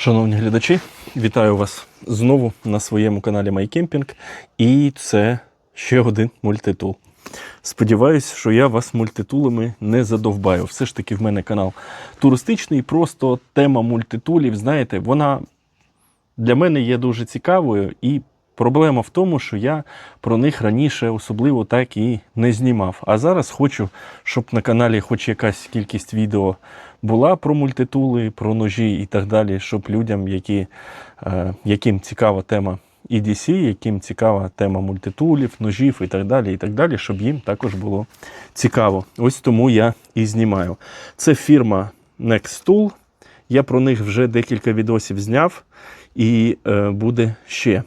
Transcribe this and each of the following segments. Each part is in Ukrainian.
Шановні глядачі, вітаю вас знову на своєму каналі MyCamping. І це ще один мультитул. Сподіваюсь, що я вас мультитулами не задовбаю. Все ж таки, в мене канал туристичний, просто тема мультитулів, знаєте, вона для мене є дуже цікавою, і проблема в тому, що я про них раніше особливо так і не знімав. А зараз хочу, щоб на каналі хоч якась кількість відео була про мультитули, про ножі і так далі, щоб людям, які, е, яким цікава тема EDC, яким цікава тема мультитулів, ножів і так далі, і так далі, щоб їм також було цікаво. Ось тому я і знімаю. Це фірма Next Tool. Я про них вже декілька відосів зняв, і е, буде ще.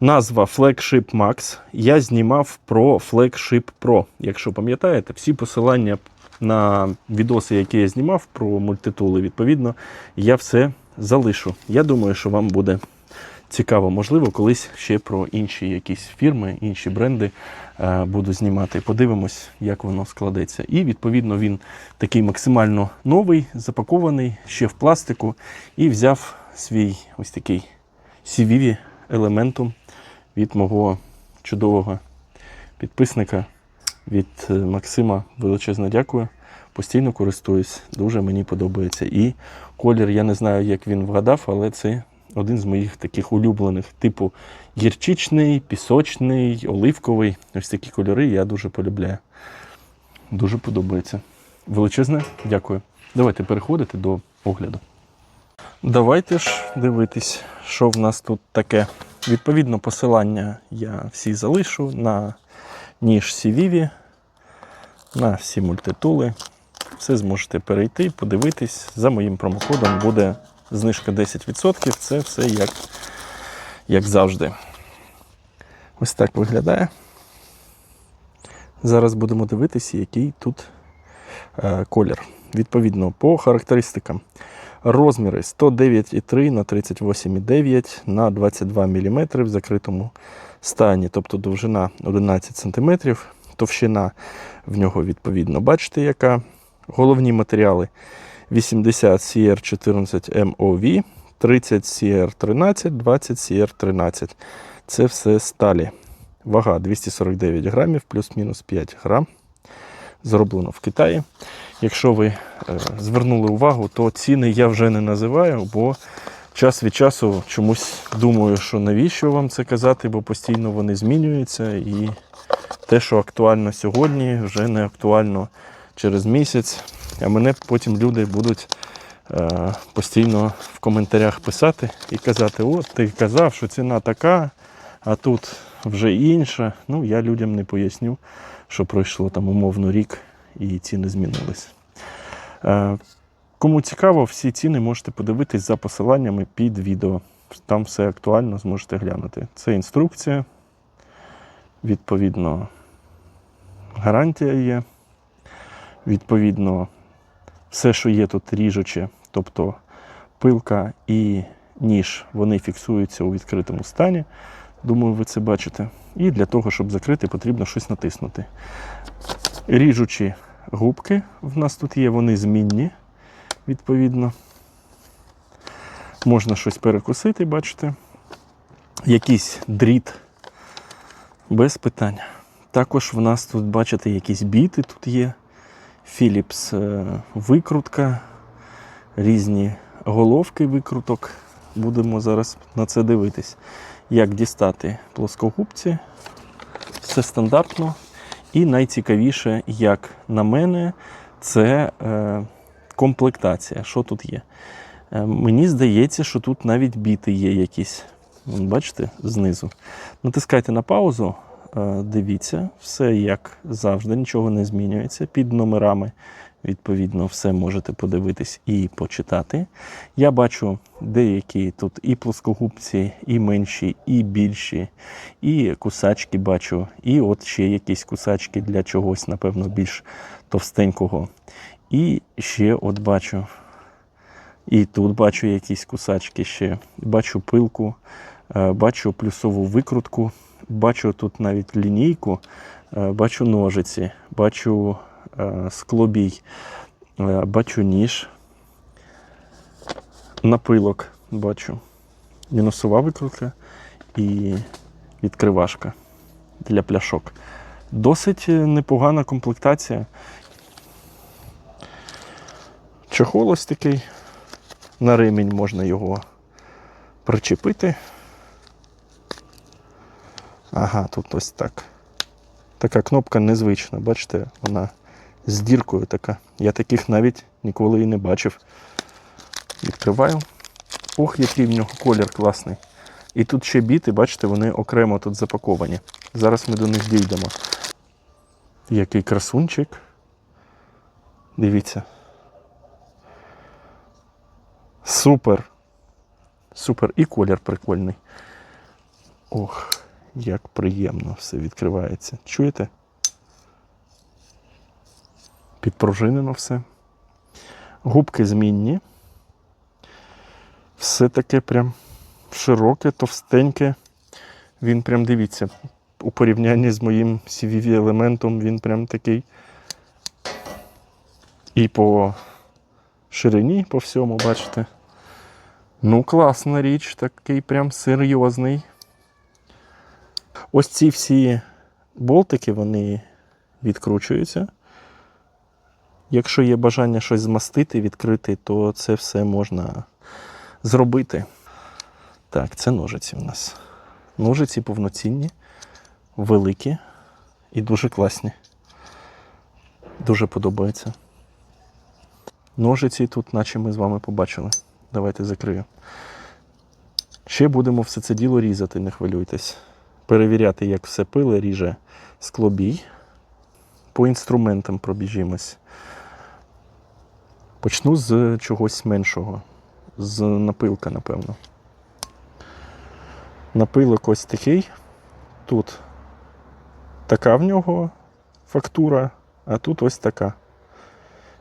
Назва Flagship Max. Я знімав про Flagship Pro. Якщо пам'ятаєте, всі посилання на відоси, які я знімав про мультитули, відповідно, я все залишу. Я думаю, що вам буде цікаво. Можливо, колись ще про інші якісь фірми, інші бренди е, буду знімати. Подивимось, як воно складеться. І відповідно він такий максимально новий, запакований ще в пластику, і взяв свій ось такий CVV елементум від мого чудового підписника від е, Максима. Величезне дякую. Постійно користуюсь, дуже мені подобається. І колір, я не знаю, як він вгадав, але це один з моїх таких улюблених, типу гірчичний, пісочний, оливковий. Ось такі кольори я дуже полюбляю. Дуже подобається. Величезне, дякую. Давайте переходити до огляду. Давайте ж дивитись, що в нас тут таке. Відповідно, посилання я всі залишу на ніж CVV, на всі мультитули. Все зможете перейти, подивитись. За моїм промокодом буде знижка 10%. Це все як, як завжди. Ось так виглядає. Зараз будемо дивитися, який тут е, колір. Відповідно, по характеристикам. Розміри 109,3 на 38,9 на 22 мм в закритому стані, тобто довжина 11 см, товщина в нього відповідно. Бачите, яка головні матеріали 80 CR14 MOV, 30 CR13, 20 CR13. Це все сталі. Вага 249 грамів, плюс-мінус 5 грам. Зроблено в Китаї. Якщо ви е, звернули увагу, то ціни я вже не називаю, бо час від часу чомусь думаю, що навіщо вам це казати, бо постійно вони змінюються. І те, що актуально сьогодні, вже не актуально через місяць. А мене потім люди будуть е, постійно в коментарях писати і казати: от ти казав, що ціна така, а тут вже інша. Ну, я людям не поясню, що пройшло там умовно рік і ціни змінились. Е, Кому цікаво, всі ціни можете подивитись за посиланнями під відео. Там все актуально, зможете глянути. Це інструкція. Відповідно, гарантія є. Відповідно, все, що є тут ріжуче, тобто пилка і ніж, вони фіксуються у відкритому стані. Думаю, ви це бачите. І для того, щоб закрити, потрібно щось натиснути. Ріжучі губки в нас тут є, вони змінні, відповідно. Можна щось перекусити, бачите. Якийсь дріт без питань. Також в нас тут, бачите, якісь біти тут є. Philips е, викрутка, різні головки викруток. Будемо зараз на це дивитись. Як дістати плоскогубці. Все стандартно. І найцікавіше, як на мене, це е, комплектація. Що тут є? Е, мені здається, що тут навіть біти є якісь. Бачите, знизу. Натискайте на паузу, е, дивіться, все як завжди, нічого не змінюється. Під номерами, відповідно, все можете подивитись і почитати. Я бачу деякі тут і плоскогубці, і менші, і більші, і кусачки бачу, і от ще якісь кусачки для чогось, напевно, більш товстенького. І ще от бачу. І тут бачу якісь кусачки ще. Бачу пилку, е, бачу плюсову викрутку, бачу тут навіть лінійку, е, бачу ножиці, бачу е, склобій, бачу ніж, напилок. бачу. Мінусова викрутка і відкривашка для пляшок. Досить непогана комплектація. Чохол ось такий. На ремінь можна його причепити. Ага, тут ось так. Така кнопка незвична, бачите, вона з діркою така. Я таких навіть ніколи і не бачив. Відкриваю. Ох, який в нього колір класний. І тут ще біти, бачите, вони окремо тут запаковані. Зараз ми до них дійдемо. Який красунчик. Дивіться. Супер. Супер. І колір прикольний. Ох, як приємно все відкривається. Чуєте? Підпружинено все. Губки змінні. Все таке прям широке, товстеньке. Він прям дивіться, у порівнянні з моїм CVV елементом він прям такий. І по ширині, по всьому, бачите. Ну, класна річ, такий прям серйозний. Ось ці всі болтики, вони відкручуються. Якщо є бажання щось змастити, відкрити, то це все можна зробити. Так, це ножиці у нас. Ножиці повноцінні, великі і дуже класні. Дуже подобається. Ножиці тут, наче ми з вами побачили. Давайте закрию. Ще будемо все це діло різати, не хвилюйтесь. Перевіряти, як все пиле, ріже склобій. По інструментам пробіжимось. Почну з чогось меншого. З напилка, напевно. Напилок ось такий. Тут така в нього фактура, а тут ось така.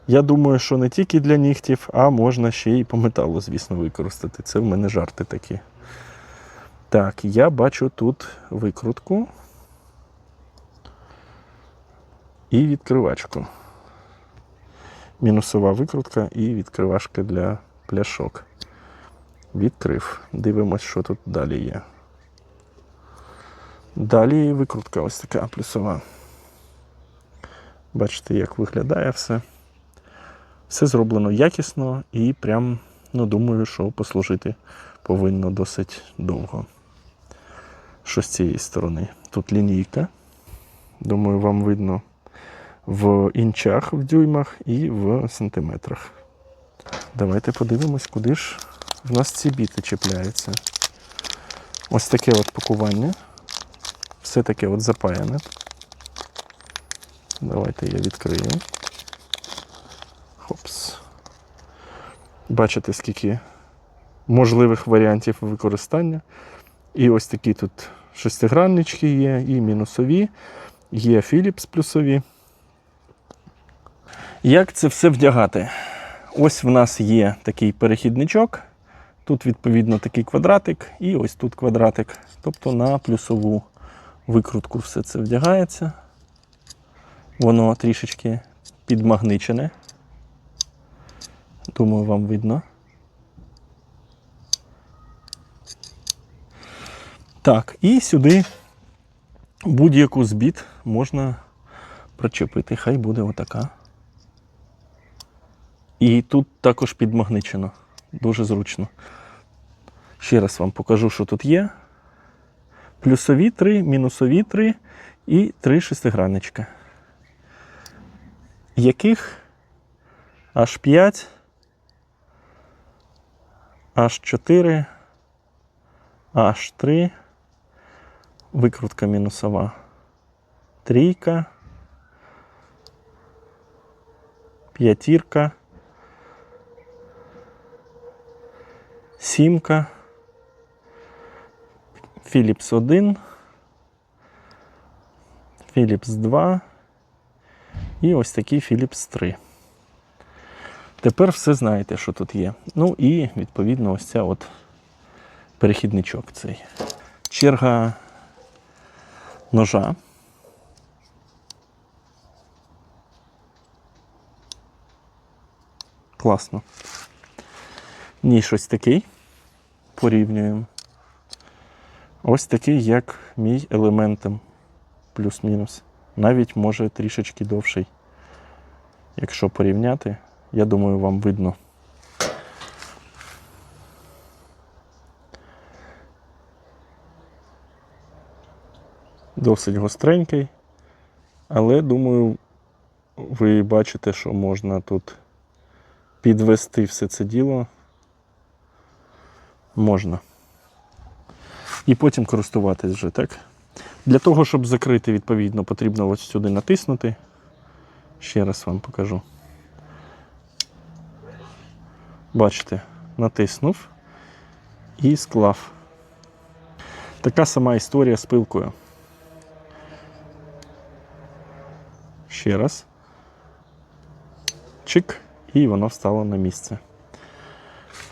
Я думаю, що не тільки для нігтів, а можна ще і по металу, звісно, використати. Це в мене жарти такі. Так, я бачу тут викрутку і відкривачку. Мінусова викрутка і відкривашка для пляшок. Відкрив. Дивимось, що тут далі є. Далі викрутка ось така плюсова. Бачите, як виглядає все. Все зроблено якісно і прям, ну, думаю, що послужити повинно досить довго. Що з цієї сторони? Тут лінійка. Думаю, вам видно в інчах, в дюймах і в сантиметрах. Давайте подивимось, куди ж в нас ці біти чіпляються. Ось таке от пакування. Все таке от запаяне. Давайте я відкрию. Хопс. Бачите, скільки можливих варіантів використання. І ось такі тут шестиграннички є, і мінусові, є Philips плюсові. Як це все вдягати? Ось в нас є такий перехідничок. Тут, відповідно, такий квадратик, і ось тут квадратик. Тобто на плюсову викрутку все це вдягається. Воно трішечки підмагничене. Думаю, вам видно. Так, і сюди будь-яку з біт можна причепити. Хай буде отака. І тут також підмагничено. Дуже зручно. Ще раз вам покажу, що тут є. Плюсові три, мінусові три і три шестигранничка. Яких аж 5, аж 4, аж 3. Викрутка мінусова. Трійка. П'ятірка. Сімка. Philips 1. Philips 2. І ось такий Philips 3. Тепер все знаєте, що тут є. Ну і, відповідно, ось ця от перехідничок цей. Черга ножа. Класно. Ніж ось такий. порівнюємо. Ось такий, як мій елементом, плюс-мінус. Навіть може трішечки довший. Якщо порівняти, я думаю, вам видно. Досить гостренький, але думаю, ви бачите, що можна тут підвести все це діло. Можна. І потім користуватись вже, так? Для того, щоб закрити, відповідно, потрібно ось сюди натиснути. Ще раз вам покажу. Бачите, натиснув і склав. Така сама історія з пилкою. Ще раз. Чик, і воно встало на місце.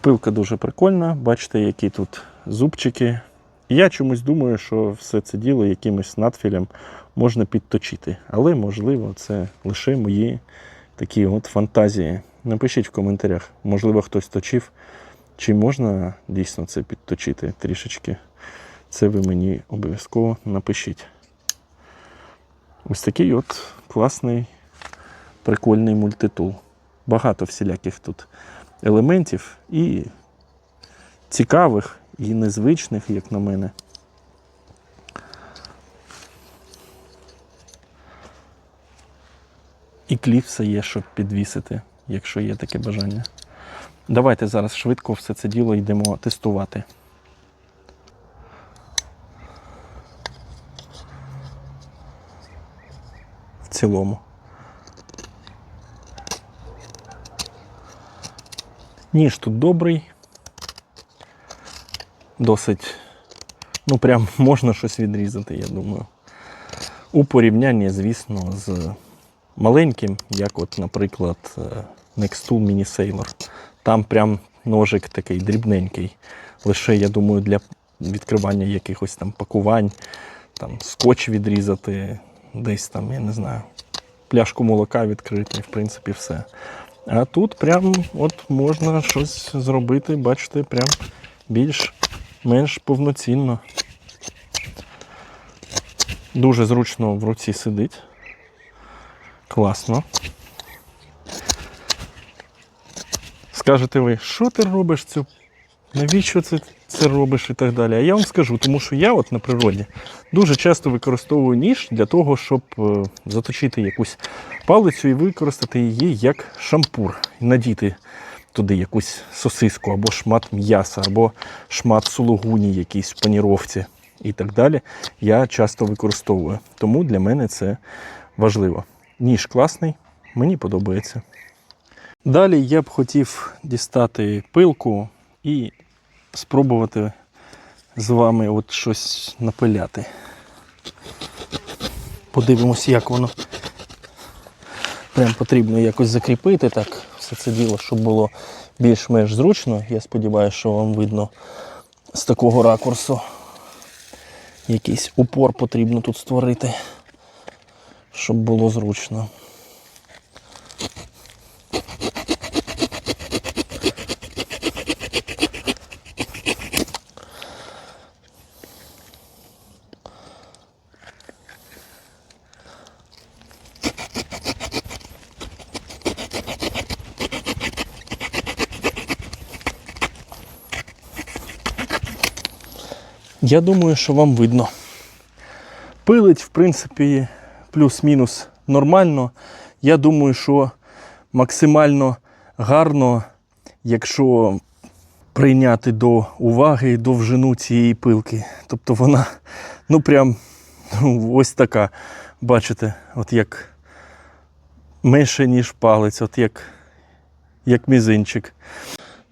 Пилка дуже прикольна, бачите, які тут зубчики. Я чомусь думаю, що все це діло якимось надфілем можна підточити. Але, можливо, це лише мої такі от фантазії. Напишіть в коментарях, можливо, хтось точив, чи можна дійсно це підточити трішечки. Це ви мені обов'язково напишіть. Ось такий от класний, прикольний мультитул. Багато всіляких тут елементів і цікавих, і незвичних, як на мене. І кліпса є, щоб підвісити, якщо є таке бажання. Давайте зараз швидко все це діло йдемо тестувати. В цілому. Ніж тут добрий. Досить, ну прям можна щось відрізати, я думаю. У порівнянні, звісно, з маленьким, як от, наприклад, е, Nextool Mini Sailor. Там прям ножик такий дрібненький. Лише, я думаю, для відкривання якихось там пакувань, там скотч відрізати, десь там, я не знаю, пляшку молока відкрити, в принципі, все. А тут прям от можна щось зробити, бачите, прям більш-менш повноцінно. Дуже зручно в руці сидить. Класно. Скажете ви, що ти робиш цю? Навіщо це, це робиш і так далі? А я вам скажу, тому що я от на природі дуже часто використовую ніж для того, щоб е, заточити якусь палицю і використати її як шампур. Надіти туди якусь сосиску, або шмат м'яса, або шмат сулугуні якийсь в паніровці і так далі. Я часто використовую. Тому для мене це важливо. Ніж класний, мені подобається. Далі я б хотів дістати пилку і спробувати з вами от щось напиляти. Подивимось, як воно. Прям потрібно якось закріпити так все це діло, щоб було більш-менш зручно. Я сподіваюся, що вам видно з такого ракурсу. Якийсь упор потрібно тут створити, щоб було зручно. Я думаю, що вам видно. Пилить, в принципі, плюс-мінус нормально. Я думаю, що максимально гарно, якщо прийняти до уваги довжину цієї пилки. Тобто вона, ну прям ну, ось така. Бачите, от як менше, ніж палець, от як, як мізинчик.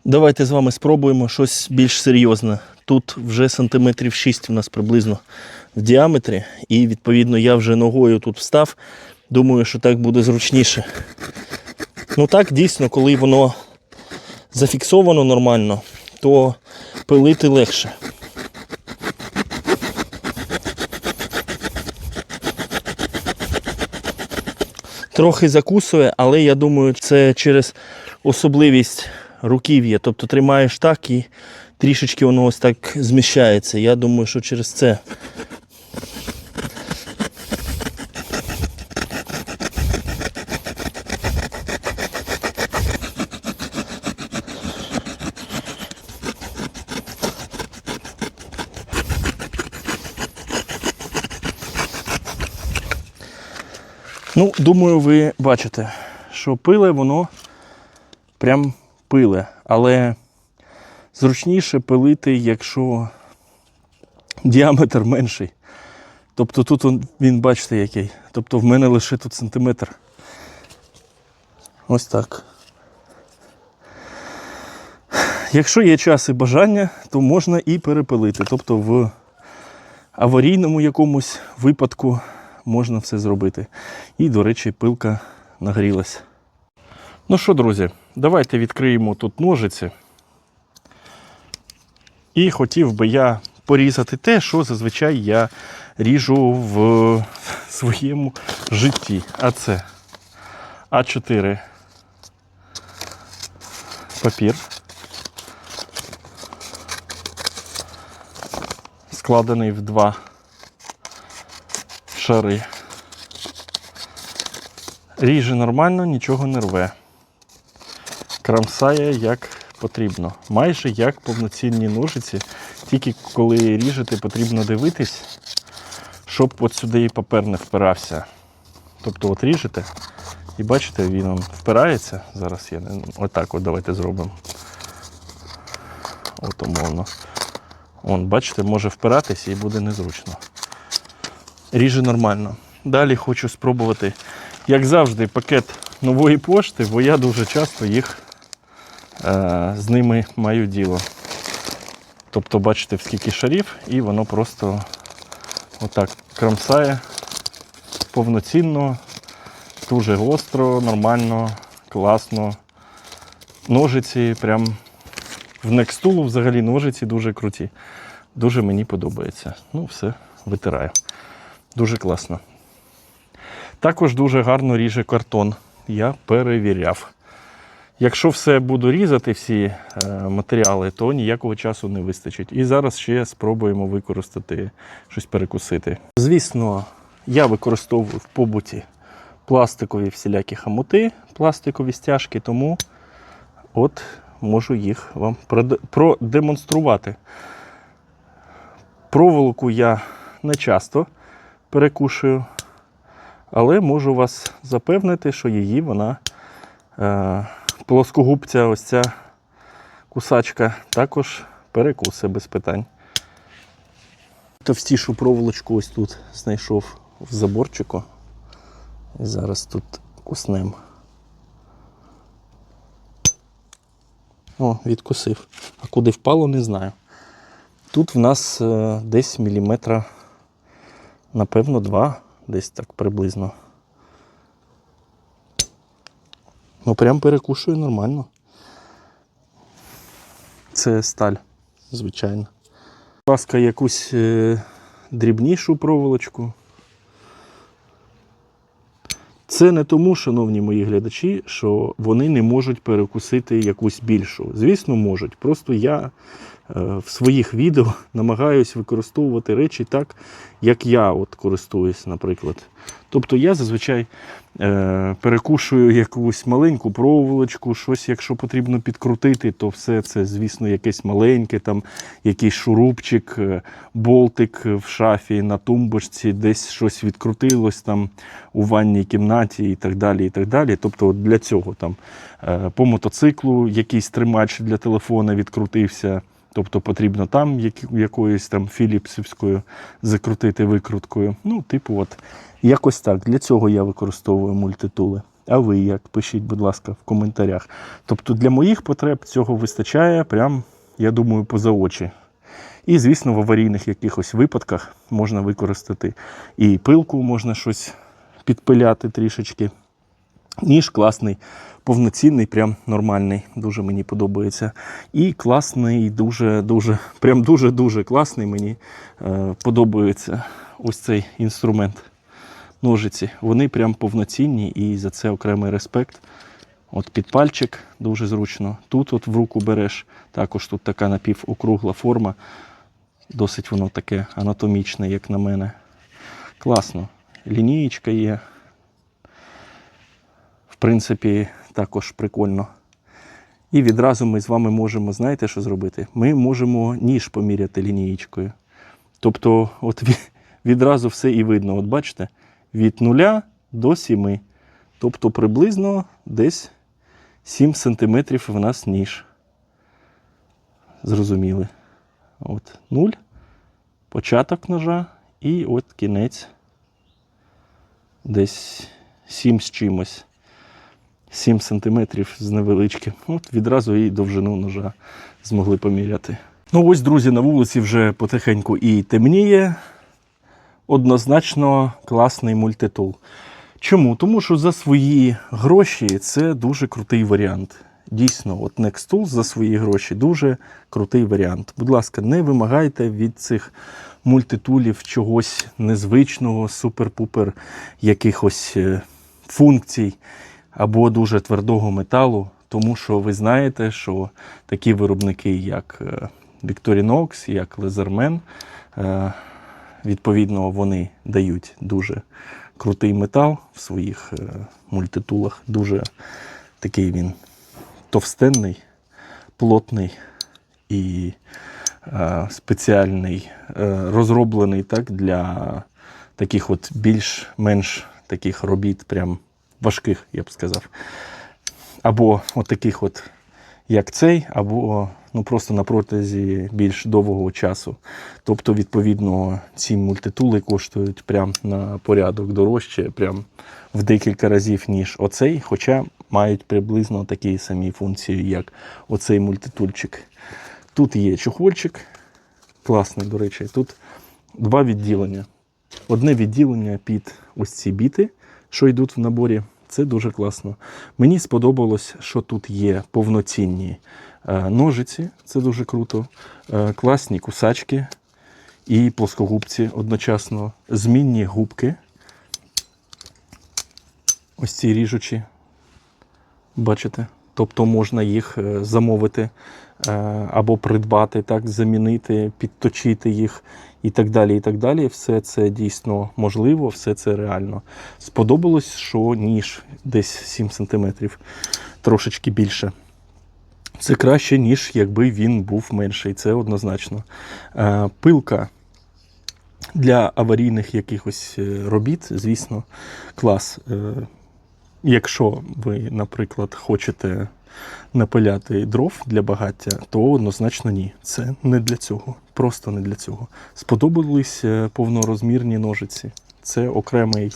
Давайте з вами спробуємо щось більш серйозне. Тут вже сантиметрів 6 у нас приблизно в діаметрі, і відповідно я вже ногою тут встав. Думаю, що так буде зручніше. Ну так, дійсно, коли воно зафіксовано нормально, то пилити легше. Трохи закусує, але я думаю, це через особливість руків'я. Тобто тримаєш так і трішечки воно ось так зміщається. Я думаю, що через це. Ну, думаю, ви бачите, що пиле воно прям пиле. Але зручніше пилити, якщо діаметр менший. Тобто тут він, бачите, який. Тобто в мене лише тут сантиметр. Ось так. Якщо є час і бажання, то можна і перепилити. Тобто в аварійному якомусь випадку можна все зробити. І, до речі, пилка нагрілась. Ну що, друзі, давайте відкриємо тут ножиці. І хотів би я порізати те, що зазвичай я ріжу в своєму житті. А це А4 папір. Складений в два шари. Ріже нормально, нічого не рве. Крамсає як потрібно. Майже як повноцінні ножиці. Тільки коли ріжете, потрібно дивитись, щоб от сюди і папер не впирався. Тобто от ріжете і бачите, він он впирається. Зараз я отак от давайте зробимо. От умовно. Он, бачите, може впиратися і буде незручно. Ріже нормально. Далі хочу спробувати, як завжди, пакет нової пошти, бо я дуже часто їх з ними маю діло. Тобто, бачите, скільки шарів, і воно просто отак крамсає повноцінно, дуже гостро, нормально, класно. Ножиці прям в Nextool взагалі ножиці дуже круті. Дуже мені подобається. Ну, все, витираю. Дуже класно. Також дуже гарно ріже картон. Я перевіряв. Якщо все буду різати, всі е, матеріали, то ніякого часу не вистачить. І зараз ще спробуємо використати щось перекусити. Звісно, я використовую в побуті пластикові всілякі хамути, пластикові стяжки, тому от можу їх вам продемонструвати. Проволоку я не часто перекушую, але можу вас запевнити, що її вона е, плоскогубця, ось ця кусачка, також перекуси без питань. Товстішу проволочку ось тут знайшов в заборчику. І зараз тут куснем. О, відкусив. А куди впало, не знаю. Тут в нас е, десь міліметра, напевно, два, десь так приблизно. Ну, прям перекушую нормально. Це сталь, звичайно. Будь ласка, якусь е, дрібнішу проволочку. Це не тому, шановні мої глядачі, що вони не можуть перекусити якусь більшу. Звісно, можуть. Просто я е, в своїх відео намагаюсь використовувати речі так, як я от користуюсь, наприклад. Тобто я зазвичай е, перекушую якусь маленьку проволочку, щось, якщо потрібно підкрутити, то все це, звісно, якесь маленьке, там якийсь шурупчик, е, болтик в шафі, на тумбочці, десь щось відкрутилось там у ванній кімнаті і так далі. і так далі. Тобто от для цього там е, по мотоциклу якийсь тримач для телефона відкрутився. Тобто потрібно там якоюсь там філіпсівською закрутити викруткою. Ну, типу, от якось так. Для цього я використовую мультитули. А ви як? Пишіть, будь ласка, в коментарях. Тобто для моїх потреб цього вистачає, прям, я думаю, поза очі. І, звісно, в аварійних якихось випадках можна використати і пилку, можна щось підпиляти трішечки. Ніж класний, повноцінний, прям нормальний. Дуже мені подобається. І класний, дуже, дуже, прям дуже-дуже класний. Мені е, подобається ось цей інструмент. Ножиці. Вони прям повноцінні і за це окремий респект. От під пальчик дуже зручно. Тут от в руку береш, також тут така напівокругла форма. Досить воно таке анатомічне, як на мене. Класно. Лінієчка є. Принципі, також прикольно. І відразу ми з вами можемо, знаєте, що зробити? Ми можемо ніж поміряти лінієчкою. Тобто, от відразу все і видно. От бачите, від 0 до 7. Тобто приблизно десь 7 см в нас ніж. Зрозуміли. От 0, початок ножа і от кінець. Десь 7 з чимось. 7 см з невеличким. От відразу і довжину ножа змогли поміряти. Ну ось, друзі, на вулиці вже потихеньку і темніє. Однозначно класний мультитул. Чому? Тому що за свої гроші це дуже крутий варіант. Дійсно, от Nextool за свої гроші дуже крутий варіант. Будь ласка, не вимагайте від цих мультитулів чогось незвичного, супер-пупер якихось е, функцій або дуже твердого металу, тому що ви знаєте, що такі виробники, як е, Victorinox, як Laserman, е, відповідно, вони дають дуже крутий метал в своїх е, мультитулах. Дуже такий він товстенний, плотний і спеціальний, розроблений так, для таких от більш-менш таких робіт, прям важких, я б сказав. Або от таких от, як цей, або ну, просто на протязі більш довгого часу. Тобто, відповідно, ці мультитули коштують прям на порядок дорожче, прям в декілька разів, ніж оцей, хоча мають приблизно такі самі функції, як оцей мультитульчик. Тут є чохольчик, класний, до речі. Тут два відділення. Одне відділення під ось ці біти, що йдуть в наборі. Це дуже класно. Мені сподобалось, що тут є повноцінні е, ножиці, це дуже круто, е, класні кусачки і плоскогубці одночасно, змінні губки. Ось ці ріжучі. Бачите? Тобто можна їх е, замовити або придбати, так, замінити, підточити їх і так далі. і так далі. Все це дійсно можливо, все це реально. Сподобалось, що ніж десь 7 см, трошечки більше. Це краще, ніж якби він був менший, це однозначно. Е, Пилка для аварійних якихось е, робіт, звісно, клас. Е, Якщо ви, наприклад, хочете напиляти дров для багаття, то однозначно ні. Це не для цього. Просто не для цього. Сподобались е, повнорозмірні ножиці. Це окремий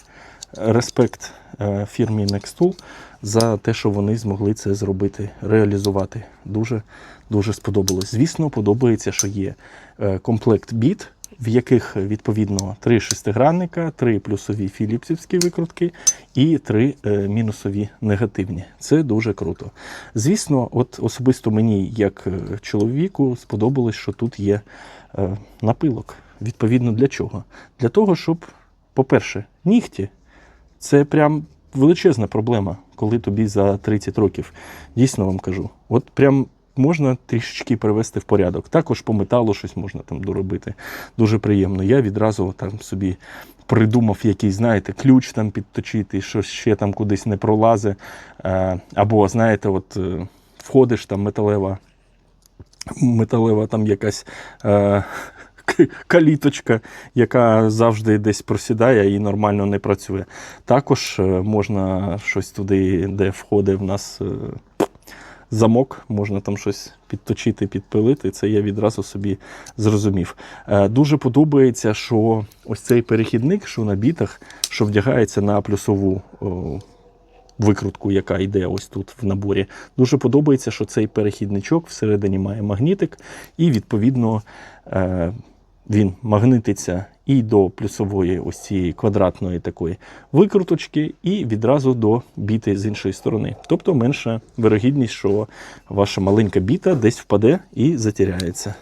респект е, фірмі Nextool за те, що вони змогли це зробити, реалізувати. Дуже дуже сподобалось. Звісно, подобається, що є е, комплект біт, в яких відповідно три шестигранника, три плюсові філіпсівські викрутки і три е, мінусові негативні. Це дуже круто. Звісно, от особисто мені, як е, чоловіку, сподобалось, що тут є е, напилок. Відповідно для чого? Для того, щоб, по-перше, нігті це прям величезна проблема, коли тобі за 30 років. Дійсно вам кажу. От прям можна трішечки привести в порядок. Також по металу щось можна там доробити. Дуже приємно. Я відразу там собі придумав якийсь, знаєте, ключ там підточити, що ще там кудись не пролазе. Е, Або, знаєте, от е, входиш там металева, металева там якась. Е, Каліточка, яка завжди десь просідає і нормально не працює. Також можна щось туди, де входить в нас замок, можна там щось підточити, підпилити. Це я відразу собі зрозумів. Е, Дуже подобається, що ось цей перехідник, що на бітах, що вдягається на плюсову. Викрутку, яка йде ось тут в наборі. Дуже подобається, що цей перехідничок всередині має магнітик, і відповідно е, він магнититься і до плюсової ось цієї квадратної такої викруточки, і відразу до біти з іншої сторони. Тобто менша вирогідність, що ваша маленька біта десь впаде і затіряється.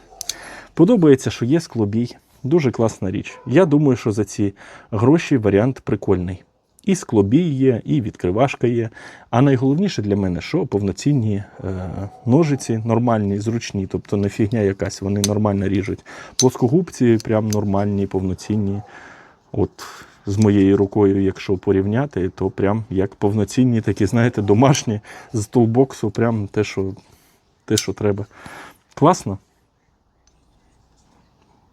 Подобається, що є склобій. Дуже класна річ. Я думаю, що за ці гроші варіант прикольний. І склобій є, і відкривашка є. А найголовніше для мене, що повноцінні е, ножиці, нормальні, зручні, тобто не фігня якась, вони нормально ріжуть. Плоскогубці прям нормальні, повноцінні. От з моєю рукою, якщо порівняти, то прям як повноцінні, такі, знаєте, домашні з тулбоксу, прям те, що, те, що треба. Класно.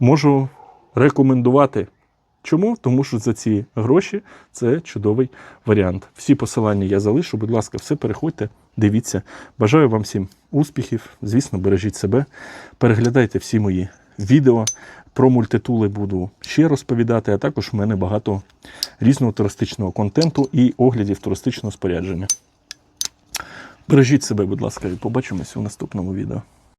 Можу рекомендувати. Чому? Тому що за ці гроші це чудовий варіант. Всі посилання я залишу. Будь ласка, все переходьте, дивіться. Бажаю вам всім успіхів. Звісно, бережіть себе. Переглядайте всі мої відео. Про мультитули буду ще розповідати, а також в мене багато різного туристичного контенту і оглядів туристичного спорядження. Бережіть себе, будь ласка, і побачимось у наступному відео.